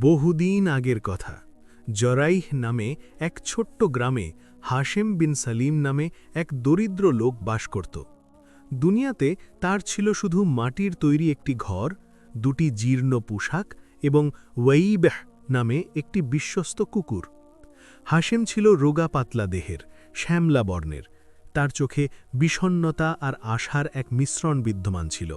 বহুদিন আগের কথা। জরাইহ নামে এক ছোট্ট গ্রামে হাশেম বিন সালিম নামে এক দরিদ্র লোক বাস করত। দুনিয়াতে তার ছিল শুধু মাটির তৈরি একটি ঘর, দুটি জীর্ণ পোশাক এবং ওয়াইবেহ নামে একটি বিশ্বস্ত কুকুর। হাশেম ছিল রোগা পাতলা দেহের, শ্যামলা বর্ণের। তার চোখে বিষণ্নতা আর আশার এক মিশ্রণ বিদ্যমান ছিল।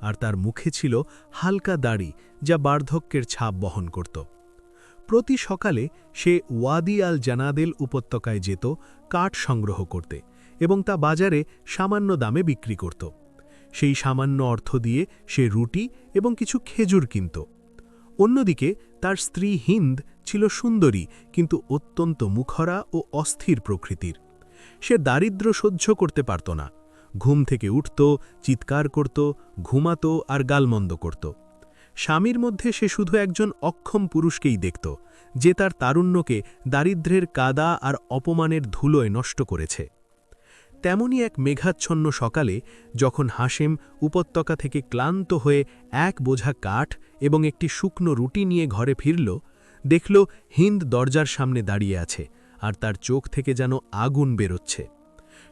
আর তার মুখে ছিল হালকা দাড়ি যা বার্ধক্যের ছাপ বহন করত। প্রতি সকালে সে ওয়াদি আল জানাদেল উপত্যকায় যেত, কাঠ সংগ্রহ করতে এবং তা বাজারে সামান্য দামে বিক্রি করত। সেই সামান্য অর্থ দিয়ে সে রুটি এবং কিছু খেজুর কিনত। অন্যদিকে তার স্ত্রী হিন্দ ছিল সুন্দরী কিন্তু অত্যন্ত মুখরা ও অস্থির প্রকৃতির। সে দারিদ্র্য সহ্য করতে পারত না। ঘুম থেকে উঠত, চিৎকার করত, ঘুমাত আর গালমন্দ করত। স্বামীর মধ্যে সে শুধু একজন অক্ষম পুরুষকেই দেখত, যে তার তারুণ্যকে দারিদ্র্যের কাদা আর অপমানের ধুলোয় নষ্ট করেছে। তেমনি এক মেঘাচ্ছন্ন সকালে যখন হাসেম উপত্যকা থেকে ক্লান্ত হয়ে এক বোঝা কাঠ এবং একটি শুকনো রুটি নিয়ে ঘরে ফিরল, দেখল হিন্দ দরজার সামনে দাঁড়িয়ে আছে আর তার চোখ থেকে যেন আগুন বেরোচ্ছে।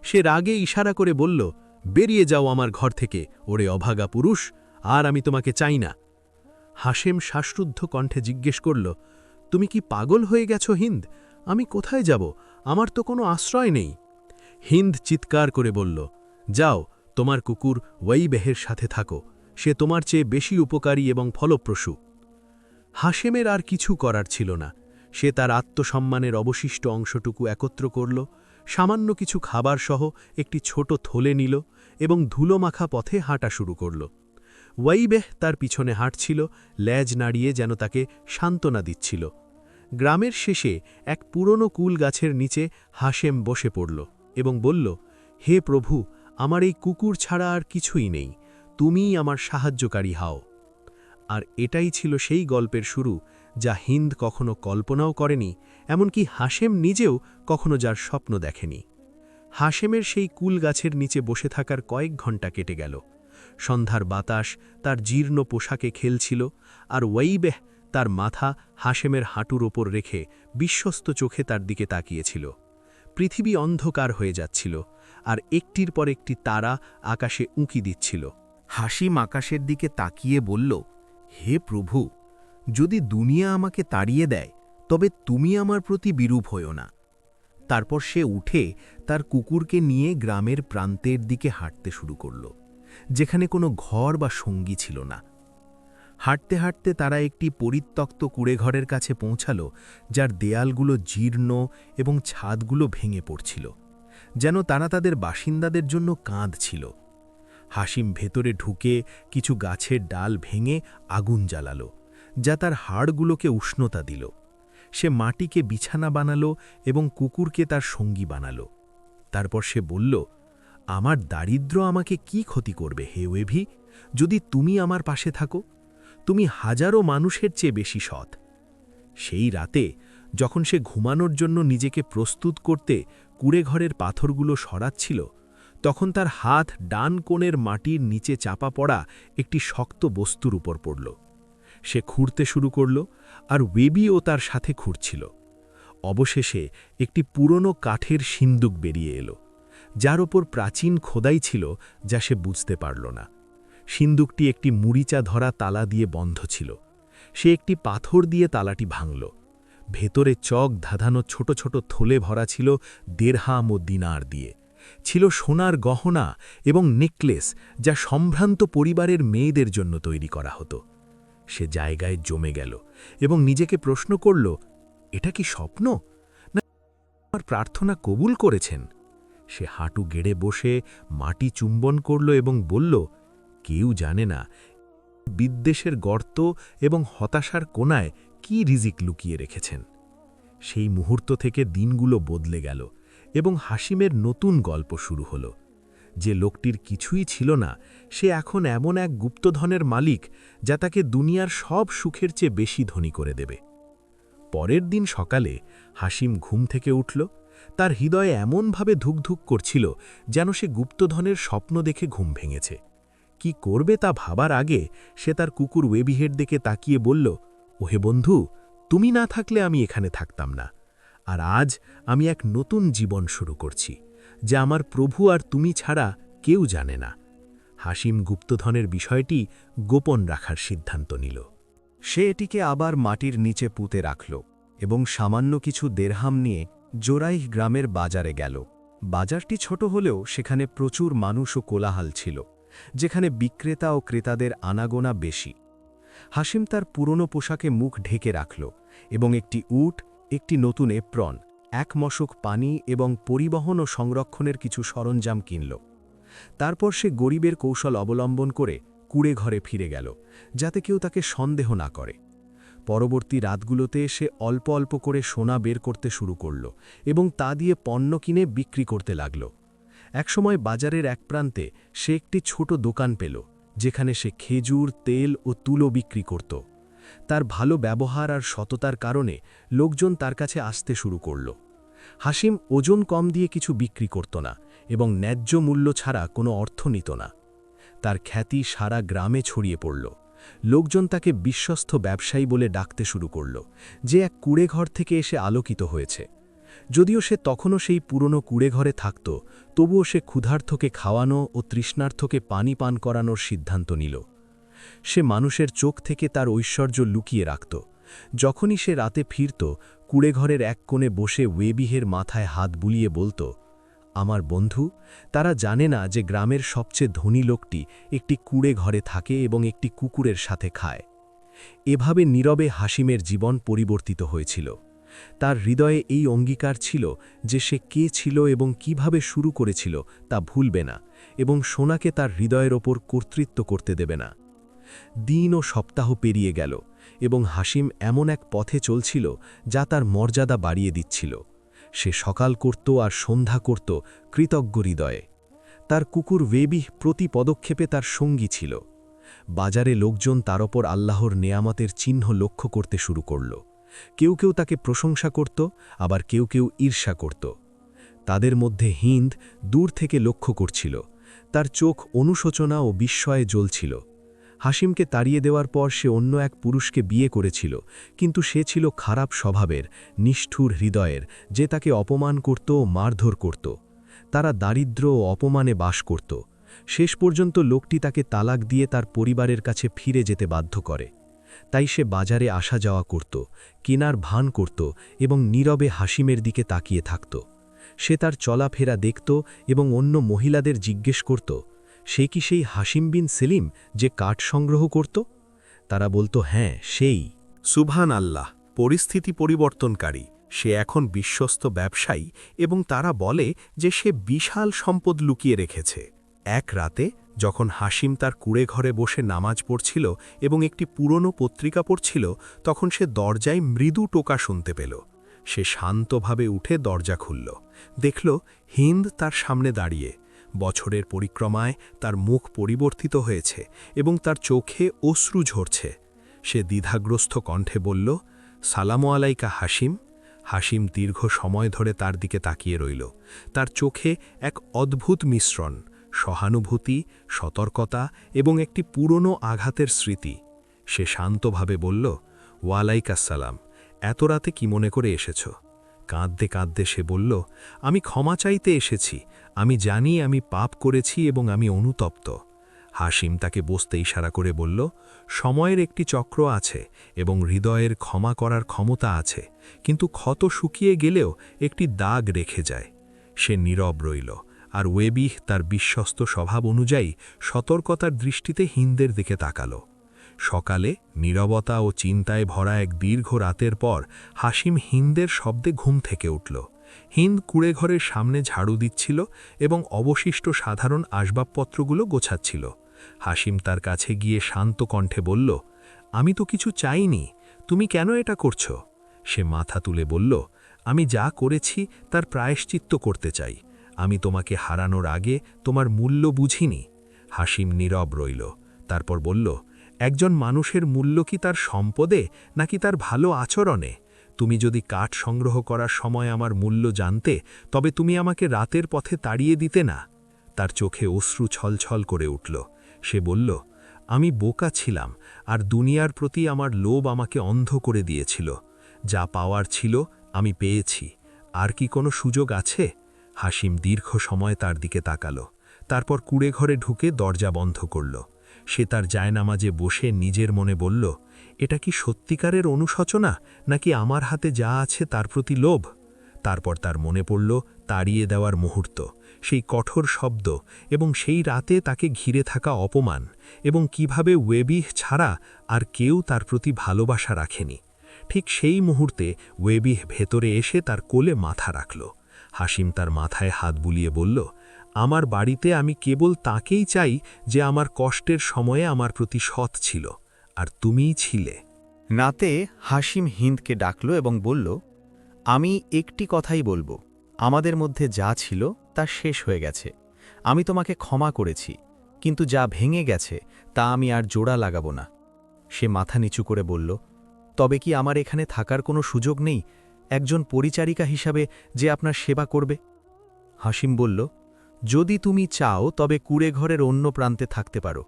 সে রাগে ইশারা করে বলল, বেরিয়ে যাও আমার ঘর থেকে, ওরে অভাগা পুরুষ, আর আমি তোমাকে চাই না। হাসেম শ্বাসরুদ্ধ কণ্ঠে জিজ্ঞেস করল, তুমি কি পাগল হয়ে গেছ হিন্দ? আমি কোথায় যাব? আমার তো কোনো আশ্রয় নেই। হিন্দ চিৎকার করে বলল, যাও, তোমার কুকুর ওয়াইবেহের সাথে থাকো, সে তোমার চেয়ে বেশি উপকারী এবং ফলপ্রসূ। হাসেমের আর কিছু করার ছিল না। সে তার আত্মসম্মানের অবশিষ্ট অংশটুকু একত্র করল সামান্য কিছু খাবার সহ একটি ছোট থলে নিল এবং ধুলোমাখা পথে হাঁটা শুরু করল। ওয়াইবেহ তার পিছনে হাঁটছিল, ল্যাজ নাড়িয়ে যেন তাকে সান্ত্বনা দিচ্ছিল। গ্রামের শেষে এক পুরনো কুল গাছের নিচে হাসেম বসে পড়ল এবং বলল, হে প্রভু, আমার এই কুকুর ছাড়া আর কিছুই নেই, তুমিই আমার সাহায্যকারী হাও। আর এটাই ছিল সেই গল্পের শুরু যা হিন্দ কখনো কল্পনাও করেনি, এমনকি হাসেম নিজেও কখনো যার স্বপ্ন দেখেনি। হাসেমের সেই কুল গাছের নিচে বসে থাকার কয়েক ঘণ্টা কেটে গেল। সন্ধ্যার বাতাস তার জীর্ণ পোশাকে খেলছিল, আর ওয়াইবেহ তার মাথা হাসেমের হাঁটুর ওপর রেখে বিশ্বস্ত চোখে তার দিকে তাকিয়েছিল। পৃথিবী অন্ধকার হয়ে যাচ্ছিল, আর একটির পর একটি তারা আকাশে উঁকি দিচ্ছিল। হাসিম আকাশের দিকে তাকিয়ে বলল, হে প্রভু যদি দুনিয়া আমাকে তাড়িয়ে দেয়, তবে তুমি আমার প্রতি বিরূপ হইও না। তারপর সে উঠে তার কুকুরকে নিয়ে গ্রামের প্রান্তের দিকে হাঁটতে শুরু করল, যেখানে কোনো ঘর বা সঙ্গী ছিল না। হাঁটতে হাঁটতে তারা একটি পরিত্যক্ত কুড়েঘরের কাছে পৌঁছাল, যার দেয়ালগুলো জীর্ণ এবং ছাদগুলো ভেঙে পড়ছিল, যেন তারা তাদের বাসিন্দাদের জন্য কাঁদছিল। হাসিম ভেতরে ঢুকে কিছু গাছের ডাল ভেঙে আগুন জ্বালালো। যা তার হাড়গুলোকে উষ্ণতা দিল। সে মাটিকে বিছানা বানালো এবং কুকুরকে তার সঙ্গী বানালো। তারপর সে বলল, আমার দারিদ্র আমাকে কি ক্ষতি করবে হে ওয়েভি? যদি তুমি আমার পাশে থাকো, তুমি হাজারো মানুষের চেয়ে বেশি সৎ। সেই রাতে, যখন সে ঘুমানোর জন্য নিজেকে প্রস্তুত করতে কুড়েঘরের পাথরগুলো সরাচ্ছিল, তখন তার হাত ডান কোণের মাটির নিচে চাপা পড়া একটি শক্ত বস্তুর উপর পড়ল। সে খুঁড়তে শুরু করল আর ওয়েবিও তার সাথে খুঁড়ছিল। অবশেষে একটি পুরনো কাঠের সিন্দুক বেরিয়ে এলো, যার ওপর প্রাচীন খোদাই ছিল যা সে বুঝতে পারল না। সিন্দুকটি একটি মুড়িচা ধরা তালা দিয়ে বন্ধ ছিল। সে একটি পাথর দিয়ে তালাটি ভাঙল। ভেতরে চক ধাঁধানো ছোট ছোট থলে ভরা ছিল দেড়হাম ও দিনার দিয়ে। ছিল সোনার গহনা এবং নেকলেস যা সম্ভ্রান্ত পরিবারের মেয়েদের জন্য তৈরি করা হতো। সে জায়গায় জমে গেল এবং নিজেকে প্রশ্ন করল, এটা কি স্বপ্ন? না, আমার প্রার্থনা কবুল করেছেন? সে হাঁটু গেড়ে বসে মাটি চুম্বন করল এবং বলল, কেউ জানে না, বিদ্বেষের গর্ত এবং হতাশার কোনায় কি রিজিক লুকিয়ে রেখেছেন? সেই মুহূর্ত থেকে দিনগুলো বদলে গেল এবং হাসিমের নতুন গল্প শুরু হল। যে লোকটির কিছুই ছিল না, সে এখন এমন এক গুপ্তধনের মালিক যা তাকে দুনিয়ার সব সুখের চেয়ে বেশি ধনী করে দেবে। পরের দিন সকালে হাসিম ঘুম থেকে উঠল, তার হৃদয়ে এমনভাবে ধুকধুক করছিল যেন সে গুপ্তধনের স্বপ্ন দেখে ঘুম ভেঙেছে। কি করবে তা ভাবার আগে সে তার কুকুর ওয়েবিহেড দেখে তাকিয়ে বলল, ওহে বন্ধু, তুমি না থাকলে আমি এখানে থাকতাম না, আর আজ আমি এক নতুন জীবন শুরু করছি। যা আমার প্রভু আর তুমি ছাড়া কেউ জানে না। হাসিম গুপ্তধনের বিষয়টি গোপন রাখার সিদ্ধান্ত নিল। সে এটিকে আবার মাটির নিচে পুঁতে রাখল এবং সামান্য কিছু দেরহাম নিয়ে জোরাইহ গ্রামের বাজারে গেল। বাজারটি ছোট হলেও সেখানে প্রচুর মানুষ ও কোলাহাল ছিল, যেখানে বিক্রেতা ও ক্রেতাদের আনাগোনা বেশি। হাসিম তার পুরনো পোশাকে মুখ ঢেকে রাখল এবং একটি উট, একটি নতুন এপ্রন এক মশক পানি এবং পরিবহন ও সংরক্ষণের কিছু সরঞ্জাম কিনল। তারপর সে গরিবের কৌশল অবলম্বন করে কুড়ে ঘরে ফিরে গেল, যাতে কেউ তাকে সন্দেহ না করে। পরবর্তী রাতগুলোতে সে অল্প অল্প করে সোনা বের করতে শুরু করল এবং তা দিয়ে পণ্য কিনে বিক্রি করতে লাগল। একসময় বাজারের এক প্রান্তে সে একটি ছোট দোকান পেল, যেখানে সে খেজুর, তেল ও তুলো বিক্রি করত। তার ভালো ব্যবহার আর সততার কারণে লোকজন তার কাছে আসতে শুরু করল। হাসিম ওজন কম দিয়ে কিছু বিক্রি করত না এবং ন্যায্য মূল্য ছাড়া কোনো অর্থ নিত না। তার খ্যাতি সারা গ্রামে ছড়িয়ে পড়ল। লোকজন তাকে বিশ্বস্ত ব্যবসায়ী বলে ডাকতে শুরু করল, যে এক কুড়েঘর থেকে এসে আলোকিত হয়েছে। যদিও সে তখনও সেই পুরনো কুড়েঘরে থাকত, তবুও সে ক্ষুধার্থকে খাওয়ানো ও তৃষ্ণার্থকে পানি পান করানোর সিদ্ধান্ত নিল। সে মানুষের চোখ থেকে তার ঐশ্বর্য লুকিয়ে রাখত। যখনই সে রাতে ফিরত, কুড়েঘরের এক কোণে বসে ওয়েবিহের মাথায় হাত বুলিয়ে বলতো, আমার বন্ধু, তারা জানে না যে গ্রামের সবচেয়ে ধনী লোকটি একটি কুড়ে ঘরে থাকে এবং একটি কুকুরের সাথে খায়। এভাবে নীরবে হাসিমের জীবন পরিবর্তিত হয়েছিল। তার হৃদয়ে এই অঙ্গীকার ছিল যে সে কে ছিল এবং কীভাবে শুরু করেছিল তা ভুলবে না এবং সোনাকে তার হৃদয়ের ওপর কর্তৃত্ব করতে দেবে না। দিন ও সপ্তাহ পেরিয়ে গেল এবং হাসিম এমন এক পথে চলছিল যা তার মর্যাদা বাড়িয়ে দিচ্ছিল। সে সকাল করত আর সন্ধ্যা করত কৃতজ্ঞ হৃদয়ে। তার কুকুর ওয়েবি প্রতি পদক্ষেপে তার সঙ্গী ছিল। বাজারে লোকজন তার ওপর আল্লাহর নেয়ামতের চিহ্ন লক্ষ্য করতে শুরু করল। কেউ কেউ তাকে প্রশংসা করত, আবার কেউ কেউ ঈর্ষা করত। তাদের মধ্যে হিন্দ দূর থেকে লক্ষ্য করছিল। তার চোখ অনুশোচনা ও বিস্ময়ে জ্বলছিল। হাসিমকে তাড়িয়ে দেওয়ার পর সে অন্য এক পুরুষকে বিয়ে করেছিল, কিন্তু সে ছিল খারাপ স্বভাবের, নিষ্ঠুর হৃদয়ের, যে তাকে অপমান করত মারধর করত। তারা দারিদ্র ও অপমানে বাস করত। শেষ পর্যন্ত লোকটি তাকে তালাক দিয়ে তার পরিবারের কাছে ফিরে যেতে বাধ্য করে। তাই সে বাজারে আসা যাওয়া করত, কেনার ভান করত এবং নীরবে হাসিমের দিকে তাকিয়ে থাকত। সে তার চলাফেরা দেখত এবং অন্য মহিলাদের জিজ্ঞেস করত সে কি সেই হাসিম বিন সেলিম যে কাঠ সংগ্রহ করত? তারা বলতো হ্যাঁ সেই। সুভান আল্লাহ পরিস্থিতি পরিবর্তনকারী। সে এখন বিশ্বস্ত ব্যবসায়ী এবং তারা বলে যে সে বিশাল সম্পদ লুকিয়ে রেখেছে। এক রাতে, যখন হাসিম তার কুড়ে ঘরে বসে নামাজ পড়ছিল এবং একটি পুরনো পত্রিকা পড়ছিল, তখন সে দরজায় মৃদু টোকা শুনতে পেল। সে শান্তভাবে উঠে দরজা খুলল। দেখল হিন্দ তার সামনে দাঁড়িয়ে। বছরের পরিক্রমায় তার মুখ পরিবর্তিত হয়েছে এবং তার চোখে অশ্রু ঝরছে। সে দ্বিধাগ্রস্ত কণ্ঠে বলল, সালামো আলাইকা হাসিম হাসিম দীর্ঘ সময় ধরে তার দিকে তাকিয়ে রইল। তার চোখে এক অদ্ভুত মিশ্রণ, সহানুভূতি, সতর্কতা এবং একটি পুরনো আঘাতের স্মৃতি। সে শান্তভাবে বলল ওয়ালাইকাসালাম এত রাতে কি মনে করে এসেছ? কাঁদতে কাঁদতে সে বলল, আমি ক্ষমা চাইতে এসেছি। আমি জানি আমি পাপ করেছি এবং আমি অনুতপ্ত। হাসিম তাকে বসতে ইশারা করে বলল, সময়ের একটি চক্র আছে এবং হৃদয়ের ক্ষমা করার ক্ষমতা আছে, কিন্তু ক্ষত শুকিয়ে গেলেও একটি দাগ রেখে যায়। সে নীরব রইল, আর ওয়েবিহ তার বিশ্বস্ত স্বভাব অনুযায়ী সতর্কতার দৃষ্টিতে হিন্দের দিকে তাকাল। সকালে নীরবতা ও চিন্তায় ভরা এক দীর্ঘ রাতের পর হাসিম হিন্দের শব্দে ঘুম থেকে উঠল। হিন্দ কুড়েঘরের সামনে ঝাড়ু দিচ্ছিল এবং অবশিষ্ট সাধারণ আসবাবপত্রগুলো গোছাচ্ছিল। হাসিম তার কাছে গিয়ে শান্ত কণ্ঠে বলল, আমি তো কিছু চাইনি, তুমি কেন এটা করছ? সে মাথা তুলে বলল, আমি যা করেছি তার প্রায়শ্চিত্ত করতে চাই। আমি তোমাকে হারানোর আগে তোমার মূল্য বুঝিনি। হাসিম নীরব রইল, তারপর বলল একজন মানুষের মূল্য কি তার সম্পদে নাকি তার ভালো আচরণে? তুমি যদি কাঠ সংগ্রহ করার সময় আমার মূল্য জানতে, তবে তুমি আমাকে রাতের পথে তাড়িয়ে দিতে না। তার চোখে অশ্রু ছলছল করে উঠল। সে বলল, আমি বোকা ছিলাম, আর দুনিয়ার প্রতি আমার লোভ আমাকে অন্ধ করে দিয়েছিল। যা পাওয়ার ছিল, আমি পেয়েছি। আর কি কোনো সুযোগ আছে? হাসিম দীর্ঘ সময় তার দিকে তাকালো। তারপর কুড়ে ঘরে ঢুকে দরজা বন্ধ করল। সে তার জায়নামাজে বসে নিজের মনে বলল, এটা কি সত্যিকারের অনুশোচনা? নাকি আমার হাতে যা আছে তার প্রতি লোভ? তারপর তার মনে পড়ল তাড়িয়ে দেওয়ার মুহূর্ত, সেই কঠোর শব্দ এবং সেই রাতে তাকে ঘিরে থাকা অপমান এবং কীভাবে ওয়েবিহ ছাড়া আর কেউ তার প্রতি ভালোবাসা রাখেনি। ঠিক সেই মুহূর্তে ওয়েবিহ ভেতরে এসে তার কোলে মাথা রাখল। হাসিম তার মাথায় হাত বুলিয়ে বলল আমার বাড়িতে আমি কেবল তাকেই চাই যে আমার কষ্টের সময়ে আমার প্রতি সৎ ছিল, আর তুমিই ছিলে। নাতে হাসিম হিন্দকে ডাকল এবং বলল, আমি একটি কথাই বলব, আমাদের মধ্যে যা ছিল তা শেষ হয়ে গেছে। আমি তোমাকে ক্ষমা করেছি, কিন্তু যা ভেঙে গেছে তা আমি আর জোড়া লাগাবো না। সে মাথা নিচু করে বলল, তবে কি আমার এখানে থাকার কোনো সুযোগ নেই, একজন পরিচারিকা হিসাবে যে আপনার সেবা করবে? হাসিম বলল যদি তুমি চাও, তবে কুড়ে ঘরের অন্য প্রান্তে থাকতে পারো।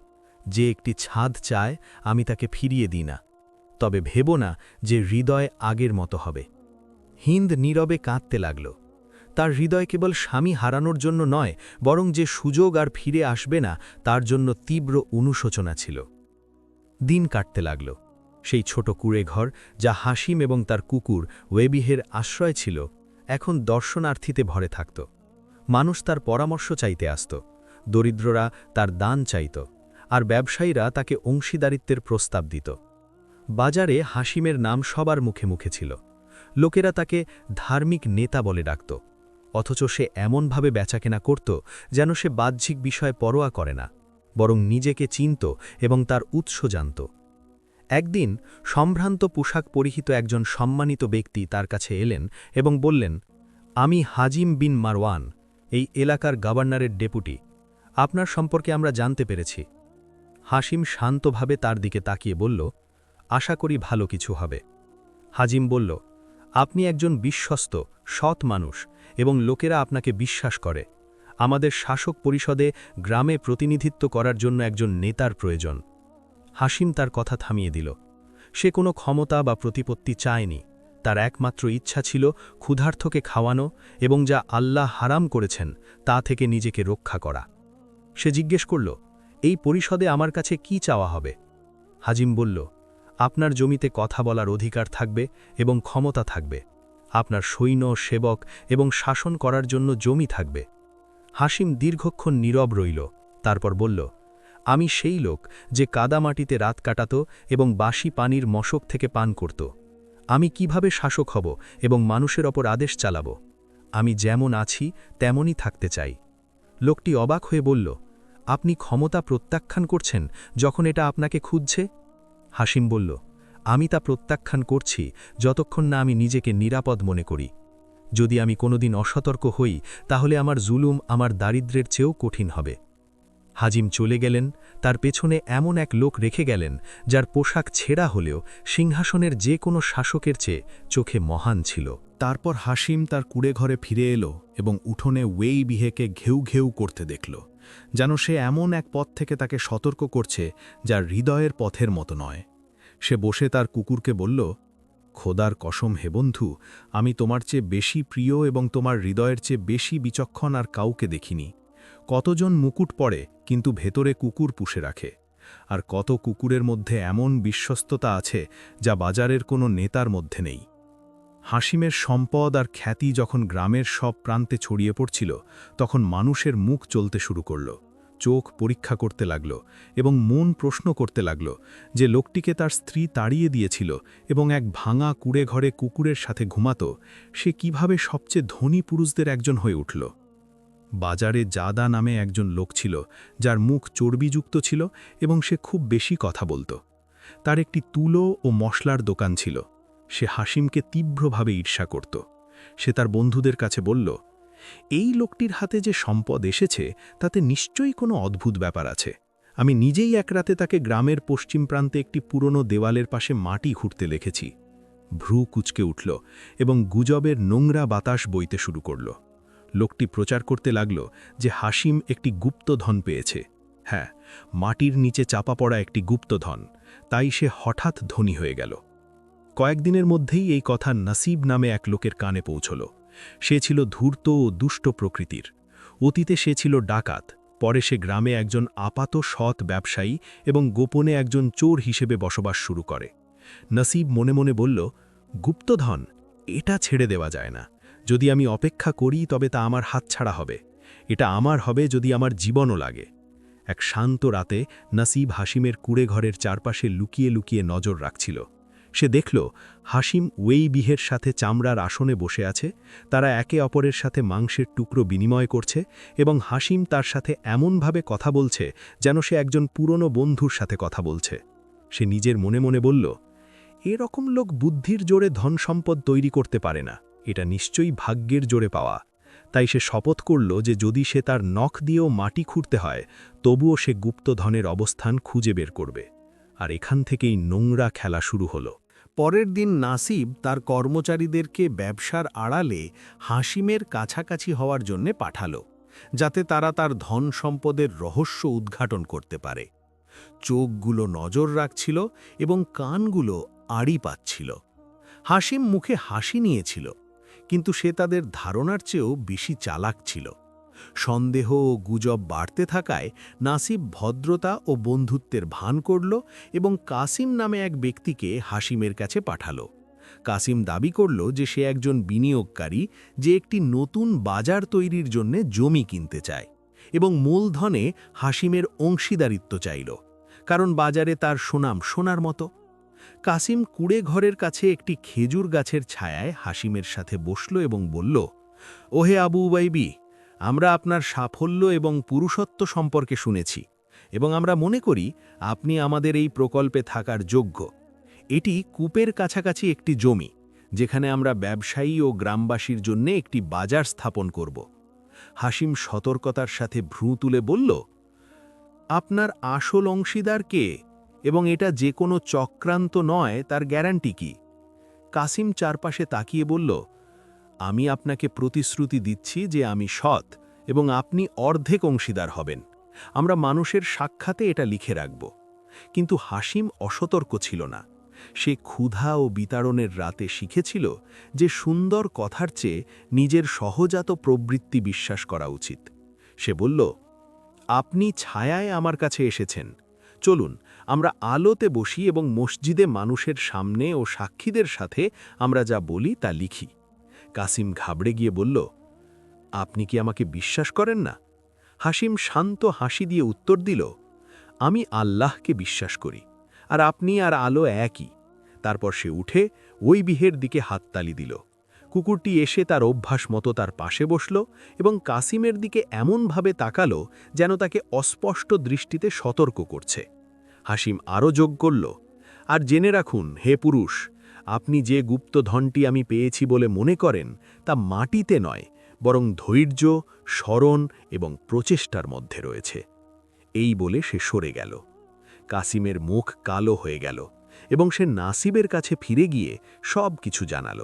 যে একটি ছাদ চায়, আমি তাকে ফিরিয়ে দিই না। তবে ভেব না যে হৃদয় আগের মতো হবে। হিন্দ নীরবে কাঁদতে লাগল। তার হৃদয় কেবল স্বামী হারানোর জন্য নয়, বরং যে সুযোগ আর ফিরে আসবে না, তার জন্য তীব্র অনুশোচনা ছিল। দিন কাটতে লাগল। সেই ছোট কুড়ে ঘর, যা হাসিম এবং তার কুকুর, ওয়েবিহের আশ্রয় ছিল, এখন দর্শনার্থীতে ভরে থাকত। মানুষ তার পরামর্শ চাইতে আসত, দরিদ্ররা তার দান চাইত, আর ব্যবসায়ীরা তাকে অংশীদারিত্বের প্রস্তাব দিত। বাজারে হাসিমের নাম সবার মুখে মুখে ছিল। লোকেরা তাকে ধার্মিক নেতা বলে ডাকত, অথচ সে এমনভাবে বেচাকেনা করত যেন সে বাহ্যিক বিষয়ে পরোয়া করে না, বরং নিজেকে চিনত এবং তার উৎস জানত। একদিন সম্ভ্রান্ত পোশাক পরিহিত একজন সম্মানিত ব্যক্তি তার কাছে এলেন এবং বললেন, আমি হাজিম বিন মারওয়ান এই এলাকার গভর্নরের ডেপুটি। আপনার সম্পর্কে আমরা জানতে পেরেছি। হাসিম শান্তভাবে তার দিকে তাকিয়ে বলল, আশা করি ভালো কিছু হবে। হাজিম বলল, আপনি একজন বিশ্বস্ত, সৎ মানুষ এবং লোকেরা আপনাকে বিশ্বাস করে। আমাদের শাসক পরিষদে গ্রামে প্রতিনিধিত্ব করার জন্য একজন নেতার প্রয়োজন। হাসিম তার কথা থামিয়ে দিল। সে কোনো ক্ষমতা বা প্রতিপত্তি চায়নি। তার একমাত্র ইচ্ছা ছিল ক্ষুধার্থকে খাওয়ানো এবং যা আল্লাহ হারাম করেছেন তা থেকে নিজেকে রক্ষা করা। সে জিজ্ঞেস করল, এই পরিষদে আমার কাছে কি চাওয়া হবে? হাজিম বলল, আপনার জমিতে কথা বলার অধিকার থাকবে এবং ক্ষমতা থাকবে। আপনার সৈন্য, সেবক এবং শাসন করার জন্য জমি থাকবে। হাসিম দীর্ঘক্ষণ নীরব রইল, তারপর বলল, আমি সেই লোক যে কাদামাটিতে রাত কাটাত এবং বাসি পানির মশক থেকে পান করত। আমি কীভাবে শাসক হব এবং মানুষের ওপর আদেশ চালাব? আমি যেমন আছি, তেমনই থাকতে চাই। লোকটি অবাক হয়ে বলল, আপনি ক্ষমতা প্রত্যাখ্যান করছেন যখন এটা আপনাকে খুঁজছে? হাসিম বলল, আমি তা প্রত্যাখ্যান করছি যতক্ষণ না আমি নিজেকে নিরাপদ মনে করি। যদি আমি কোনোদিন অসতর্ক হই, তাহলে আমার জুলুম আমার দারিদ্রের চেয়েও কঠিন হবে। হাজিম চলে গেলেন, তার পেছনে এমন এক লোক রেখে গেলেন, যার পোশাক ছেঁড়া হলেও সিংহাসনের যে কোনো শাসকের চেয়ে চোখে মহান ছিল। তারপর হাসিম তার কুড়ে ঘরে ফিরে এলো এবং উঠোনে ওয়েই বিহেকে ঘেউ ঘেউ করতে দেখল, যেন সে এমন এক পথ থেকে তাকে সতর্ক করছে যা হৃদয়ের পথের মতো নয়। সে বসে তার কুকুরকে বলল, খোদার কসম হে বন্ধু, আমি তোমার চেয়ে বেশি প্রিয় এবং তোমার হৃদয়ের চেয়ে বেশি বিচক্ষণ আর কাউকে দেখিনি। কতজন মুকুট পড়ে কিন্তু ভেতরে কুকুর পুষে রাখে। আর কত কুকুরের মধ্যে এমন বিশ্বস্ততা আছে যা বাজারের কোনো নেতার মধ্যে নেই। হাসিমের সম্পদ আর খ্যাতি যখন গ্রামের সব প্রান্তে ছড়িয়ে পড়ছিল, তখন মানুষের মুখ চলতে শুরু করল, চোখ পরীক্ষা করতে লাগল এবং মন প্রশ্ন করতে লাগল যে লোকটিকে তার স্ত্রী তাড়িয়ে দিয়েছিল এবং এক ভাঙা কুড়ে ঘরে কুকুরের সাথে ঘুমাত, সে কীভাবে সবচেয়ে ধনী পুরুষদের একজন হয়ে উঠল। বাজারে জাদা নামে একজন লোক ছিল, যার মুখ চর্বিযুক্ত ছিল এবং সে খুব বেশি কথা বলত। তার একটি তুলো ও মশলার দোকান ছিল। সে হাসিমকে তীব্রভাবে ঈর্ষা করত। সে তার বন্ধুদের কাছে বলল, এই লোকটির হাতে যে সম্পদ এসেছে, তাতে নিশ্চয়ই কোনো অদ্ভুত ব্যাপার আছে। আমি নিজেই এক রাতে তাকে গ্রামের পশ্চিম প্রান্তে একটি পুরনো দেওয়ালের পাশে মাটি ঘুরতে দেখেছি। ভ্রু কুচকে উঠল এবং গুজবের নোংরা বাতাস বইতে শুরু করল। লোকটি প্রচার করতে লাগল যে হাসিম একটি গুপ্তধন পেয়েছে। হ্যাঁ মাটির নিচে চাপা পড়া একটি গুপ্তধন, তাই সে হঠাৎ ধনী হয়ে গেল। কয়েকদিনের মধ্যেই এই কথা নাসিব নামে এক লোকের কানে পৌঁছল। সে ছিল ধূর্ত ও দুষ্ট প্রকৃতির। অতীতে সে ছিল ডাকাত, পরে সে গ্রামে একজন আপাত সৎ ব্যবসায়ী এবং গোপনে একজন চোর হিসেবে বসবাস শুরু করে। নসিব মনে মনে বলল, গুপ্তধন, এটা ছেড়ে দেওয়া যায় না। যদি আমি অপেক্ষা করি, তবে তা আমার হাতছাড়া হবে। এটা আমার হবে যদি আমার জীবনও লাগে। এক শান্ত রাতে নাসিব হাসিমের কুড়ে ঘরের চারপাশে লুকিয়ে লুকিয়ে নজর রাখছিল। সে দেখল হাসিম ওয়েই বিহের সাথে চামড়ার আসনে বসে আছে, তারা একে অপরের সাথে মাংসের টুকরো বিনিময় করছে এবং হাসিম তার সাথে এমনভাবে কথা বলছে যেন সে একজন পুরনো বন্ধুর সাথে কথা বলছে। সে নিজের মনে মনে বলল, এরকম লোক বুদ্ধির জোরে ধন সম্পদ তৈরি করতে পারে না। এটা নিশ্চয়ই ভাগ্যের জোরে পাওয়া। তাই সে শপথ করল যে যদি সে তার নখ দিয়েও মাটি খুঁড়তে হয়, তবুও সে গুপ্তধনের অবস্থান খুঁজে বের করবে। আর এখান থেকেই নোংরা খেলা শুরু হলো। পরের দিন নাসিব তার কর্মচারীদেরকে ব্যবসার আড়ালে হাসিমের কাছাকাছি হওয়ার জন্যে পাঠালো, যাতে তারা তার ধন সম্পদের রহস্য উদ্ঘাটন করতে পারে। চোখগুলো নজর রাখছিল এবং কানগুলো আড়ি পাচ্ছিল। হাসিম মুখে হাসি নিয়েছিল। কিন্তু সে তাদের ধারণার চেয়েও বেশি চালাক ছিল। সন্দেহ ও গুজব বাড়তে থাকায় নাসিব ভদ্রতা ও বন্ধুত্বের ভান করল এবং কাসিম নামে এক ব্যক্তিকে হাসিমের কাছে পাঠালো। কাসিম দাবি করল যে সে একজন বিনিয়োগকারী যে একটি নতুন বাজার তৈরির জন্য জমি কিনতে চায় এবং মূলধনে হাসিমের অংশীদারিত্ব চাইল, কারণ বাজারে তার সুনাম সোনার মতো। কাসিম কুড়ে ঘরের কাছে একটি খেজুর গাছের ছায়ায় হাসিমের সাথে বসল এবং বলল, ওহে আবু উবাইবি, আমরা আপনার সাফল্য এবং পুরুষত্ব সম্পর্কে শুনেছি এবং আমরা মনে করি আপনি আমাদের এই প্রকল্পে থাকার যোগ্য। এটি কূপের কাছাকাছি একটি জমি, যেখানে আমরা ব্যবসায়ী ও গ্রামবাসীর জন্য একটি বাজার স্থাপন করব। হাসিম সতর্কতার সাথে ভ্রু তুলে বলল, আপনার আসল অংশীদার কে? এবং এটা যে কোনো চক্রান্ত নয়, তার গ্যারান্টি কি? কাসিম চারপাশে তাকিয়ে বলল, আমি আপনাকে প্রতিশ্রুতি দিচ্ছি যে আমি সৎ এবং আপনি অর্ধেক অংশীদার হবেন। আমরা মানুষের সাক্ষাতে এটা লিখে রাখব। কিন্তু হাসিম অসতর্ক ছিল না। সে ক্ষুধা ও বিতাড়নের রাতে শিখেছিল যে সুন্দর কথার চেয়ে নিজের সহজাত প্রবৃত্তি বিশ্বাস করা উচিত। সে বলল, আপনি ছায়ায় আমার কাছে এসেছেন। চলুন আমরা আলোতে বসি এবং মসজিদে মানুষের সামনে ও সাক্ষীদের সাথে আমরা যা বলি তা লিখি। কাসিম ঘাবড়ে গিয়ে বলল, আপনি কি আমাকে বিশ্বাস করেন না? হাসিম শান্ত হাসি দিয়ে উত্তর দিল, আমি আল্লাহকে বিশ্বাস করি, আর আপনি আর আলো একই। তারপর সে উঠে ওই বিহের দিকে হাততালি দিল। কুকুরটি এসে তার অভ্যাস মতো তার পাশে বসল এবং কাসিমের দিকে এমনভাবে তাকালো যেন তাকে অস্পষ্ট দৃষ্টিতে সতর্ক করছে। হাসিম আরও যোগ করল, আর জেনে রাখুন, হে পুরুষ, আপনি যে গুপ্তধনটি আমি পেয়েছি বলে মনে করেন, তা মাটিতে নয়, বরং ধৈর্য, স্মরণ এবং প্রচেষ্টার মধ্যে রয়েছে। এই বলে সে সরে গেল। কাসিমের মুখ কালো হয়ে গেল এবং সে নাসিবের কাছে ফিরে গিয়ে সব কিছু জানাল।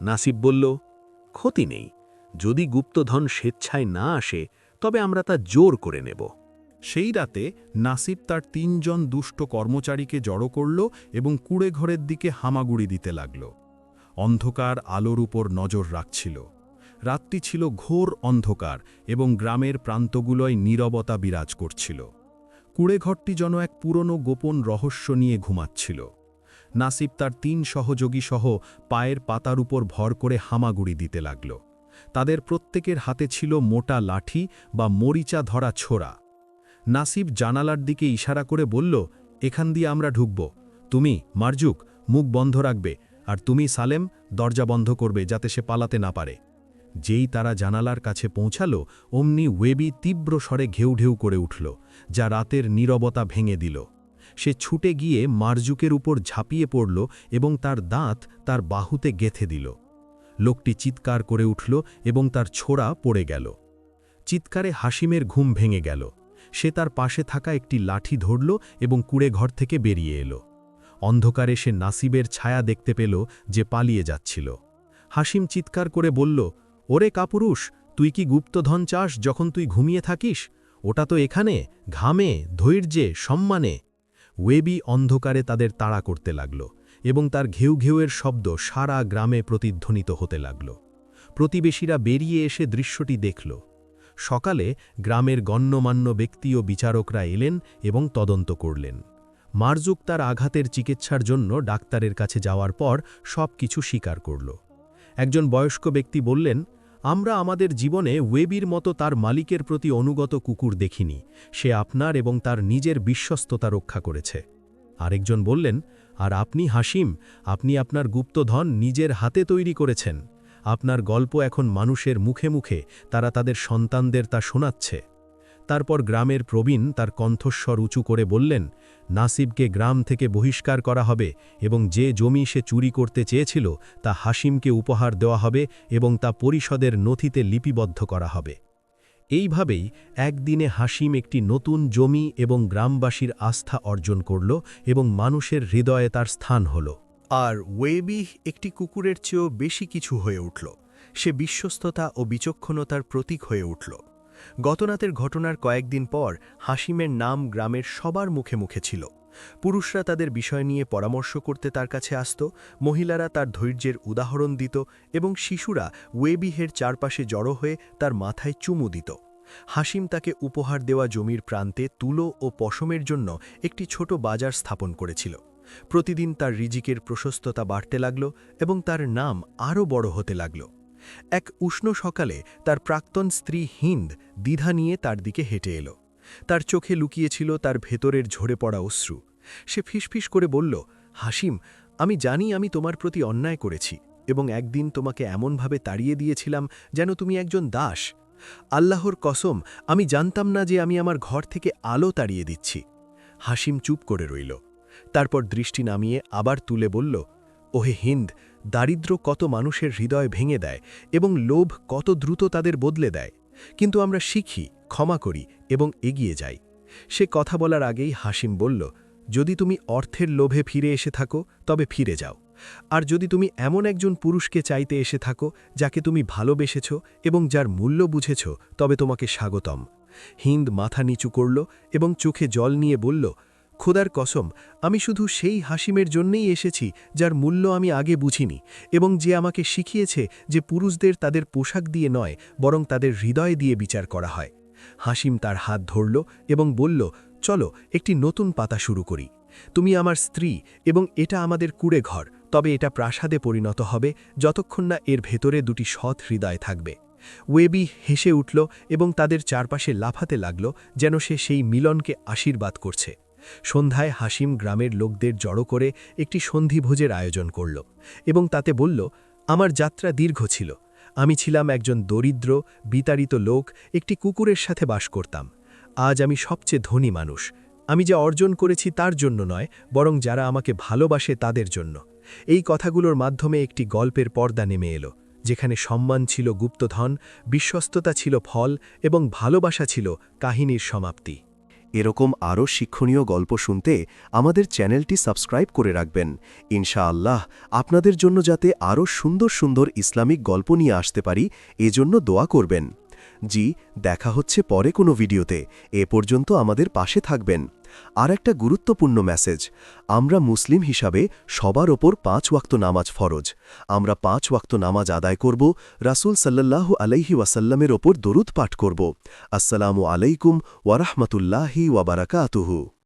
নাসিব বলল, ক্ষতি নেই, যদি গুপ্তধন স্বেচ্ছায় না আসে, তবে আমরা তা জোর করে নেব। সেই রাতে নাসিব তার তিনজন দুষ্ট কর্মচারীকে জড়ো করল এবং কুড়ে ঘরের দিকে হামাগুড়ি দিতে লাগল। অন্ধকার আলোর উপর নজর রাখছিল। রাতটি ছিল ঘোর অন্ধকার এবং গ্রামের প্রান্তগুলোয় নীরবতা বিরাজ করছিল। কুড়েঘরটি যেন এক পুরনো গোপন রহস্য নিয়ে ঘুমাচ্ছিল। নাসিব তার তিন সহযোগী সহ পায়ের পাতার উপর ভর করে হামাগুড়ি দিতে লাগল। তাদের প্রত্যেকের হাতে ছিল মোটা লাঠি বা মরিচা ধরা ছোড়া। নাসিব জানালার দিকে ইশারা করে বলল, এখান দিয়ে আমরা ঢুকব। তুমি, মারজুক, মুখ বন্ধ রাখবে, আর তুমি, সালেম, দরজা বন্ধ করবে যাতে সে পালাতে না পারে। যেই তারা জানালার কাছে পৌঁছাল, অমনি ওয়েবি তীব্র স্বরে ঘেউ ঢেউ করে উঠল, যা রাতের নীরবতা ভেঙে দিল। সে ছুটে গিয়ে মারজুকের উপর ঝাঁপিয়ে পড়ল এবং তার দাঁত তার বাহুতে গেথে দিল। লোকটি চিৎকার করে উঠল এবং তার ছোড়া পড়ে গেল। চিৎকারে হাসিমের ঘুম ভেঙে গেল। সে তার পাশে থাকা একটি লাঠি ধরল এবং কুড়ে ঘর থেকে বেরিয়ে এলো। অন্ধকারে সে নাসিবের ছায়া দেখতে পেল যে পালিয়ে যাচ্ছিল। হাসিম চিৎকার করে বলল, ওরে কাপুরুষ, তুই কি গুপ্তধন চাস যখন তুই ঘুমিয়ে থাকিস? ওটা তো এখানে, ঘামে, ধৈর্যে, সম্মানে। ওয়েবি অন্ধকারে তাদের তাড়া করতে লাগল এবং তার ঘেউ ঘেউয়ের শব্দ সারা গ্রামে প্রতিধ্বনিত হতে লাগল। প্রতিবেশীরা বেরিয়ে এসে দৃশ্যটি দেখল। সকালে গ্রামের গণ্যমান্য ব্যক্তি ও বিচারকরা এলেন এবং তদন্ত করলেন। মারজুক তার আঘাতের চিকিৎসার জন্য ডাক্তারের কাছে যাওয়ার পর সব কিছু স্বীকার করল। একজন বয়স্ক ব্যক্তি বললেন, আমরা আমাদের জীবনে ওয়েবির মতো তার মালিকের প্রতি অনুগত কুকুর দেখিনি। সে আপনার এবং তার নিজের বিশ্বস্ততা রক্ষা করেছে। আরেকজন বললেন, আর আপনি হাসিম, আপনি আপনার গুপ্তধন নিজের হাতে তৈরি করেছেন। আপনার গল্প এখন মানুষের মুখে মুখে তারা তাদের সন্তানদের তা শোনাচ্ছে। তারপর গ্রামের প্রবীণ তার কণ্ঠস্বর উঁচু করে বললেন, নাসিবকে গ্রাম থেকে বহিষ্কার করা হবে এবং যে জমি সে চুরি করতে চেয়েছিল তা হাসিমকে উপহার দেওয়া হবে এবং তা পরিষদের নথিতে লিপিবদ্ধ করা হবে। এইভাবেই একদিনে হাসিম একটি নতুন জমি এবং গ্রামবাসীর আস্থা অর্জন করল এবং মানুষের হৃদয়ে তার স্থান হল। আর ওয়েবি একটি কুকুরের চেয়েও বেশি কিছু হয়ে উঠল। সে বিশ্বস্ততা ও বিচক্ষণতার প্রতীক হয়ে উঠল। গতনাথের ঘটনার কয়েকদিন পর হাসিমের নাম গ্রামের সবার মুখে মুখে ছিল। পুরুষরা তাদের বিষয় নিয়ে পরামর্শ করতে তার কাছে আসত, মহিলারা তার ধৈর্যের উদাহরণ দিত এবং শিশুরা ওয়েবিহের চারপাশে জড়ো হয়ে তার মাথায় চুমু দিত। হাসিম তাকে উপহার দেওয়া জমির প্রান্তে তুলো ও পশমের জন্য একটি ছোট বাজার স্থাপন করেছিল। প্রতিদিন তার রিজিকের প্রশস্ততা বাড়তে লাগল এবং তার নাম আরও বড় হতে লাগল। এক উষ্ণ সকালে তার প্রাক্তন স্ত্রী হিন্দ দ্বিধা নিয়ে তার দিকে হেঁটে এলো। তার চোখে লুকিয়েছিল তার ভেতরের ঝরে পড়া অশ্রু। সে ফিসফিস করে বলল, হাসিম, আমি জানি আমি তোমার প্রতি অন্যায় করেছি এবং একদিন তোমাকে এমনভাবে তাড়িয়ে দিয়েছিলাম যেন তুমি একজন দাস। আল্লাহর কসম, আমি জানতাম না যে আমি আমার ঘর থেকে আলো তাড়িয়ে দিচ্ছি। হাসিম চুপ করে রইল। তারপর দৃষ্টি নামিয়ে আবার তুলে বলল, ওহে হিন্দ দারিদ্র কত মানুষের হৃদয় ভেঙে দেয় এবং লোভ কত দ্রুত তাদের বদলে দেয়। কিন্তু আমরা শিখি, ক্ষমা করি এবং এগিয়ে যাই। সে কথা বলার আগেই হাসিম বলল, যদি তুমি অর্থের লোভে ফিরে এসে থাকো, তবে ফিরে যাও। আর যদি তুমি এমন একজন পুরুষকে চাইতে এসে থাকো, যাকে তুমি ভালোবেসেছ এবং যার মূল্য বুঝেছ, তবে তোমাকে স্বাগতম। হিন্দ মাথা নিচু করল এবং চোখে জল নিয়ে বলল খোদার কসম, আমি শুধু সেই হাসিমের জন্যেই এসেছি, যার মূল্য আমি আগে বুঝিনি, এবং যে আমাকে শিখিয়েছে যে পুরুষদের তাদের পোশাক দিয়ে নয়, বরং তাদের হৃদয় দিয়ে বিচার করা হয়। হাসিম তার হাত ধরল এবং বলল, চলো, একটি নতুন পাতা শুরু করি। তুমি আমার স্ত্রী, এবং এটা আমাদের কুড়ে ঘর, তবে এটা প্রাসাদে পরিণত হবে, যতক্ষণ না এর ভেতরে দুটি সৎ হৃদয় থাকবে। ওয়েবি হেসে উঠল এবং তাদের চারপাশে লাফাতে লাগল, যেন সে সেই মিলনকে আশীর্বাদ করছে। সন্ধ্যায় হাসিম গ্রামের লোকদের জড়ো করে একটি সন্ধিভোজের আয়োজন করল এবং তাতে বলল, আমার যাত্রা দীর্ঘ ছিল। আমি ছিলাম একজন দরিদ্র, বিতাড়িত লোক, একটি কুকুরের সাথে বাস করতাম। আজ আমি সবচেয়ে ধনী মানুষ। আমি যা অর্জন করেছি তার জন্য নয়, বরং যারা আমাকে ভালোবাসে তাদের জন্য এই কথাগুলোর মাধ্যমে একটি গল্পের পর্দা নেমে এলো, যেখানে সম্মান ছিল গুপ্তধন, বিশ্বস্ততা ছিল ফল এবং ভালোবাসা ছিল কাহিনীর সমাপ্তি। এরকম আরও শিক্ষণীয় গল্প শুনতে আমাদের চ্যানেলটি সাবস্ক্রাইব করে রাখবেন। ইনশাআল্লাহ আপনাদের জন্য যাতে আরও সুন্দর সুন্দর ইসলামিক গল্প নিয়ে আসতে পারি, এজন্য দোয়া করবেন। জি, দেখা হচ্ছে পরে কোনো ভিডিওতে। এ পর্যন্ত আমাদের পাশে থাকবেন। আর একটা গুরুত্বপূর্ণ মেসেজ আমরা মুসলিম হিসাবে সবার ওপর পাঁচ ওয়াক্ত নামাজ ফরজ। আমরা পাঁচ ওয়াক্ত নামাজ আদায় করব, রাসুল সাল্লাল্লাহু আলাইহি ওয়াসাল্লামের ওপর দরুদ পাঠ করব। আসসালামু আলাইকুম ওয়ারাহমাতুল্লাহি ওয়াবারাকাতুহু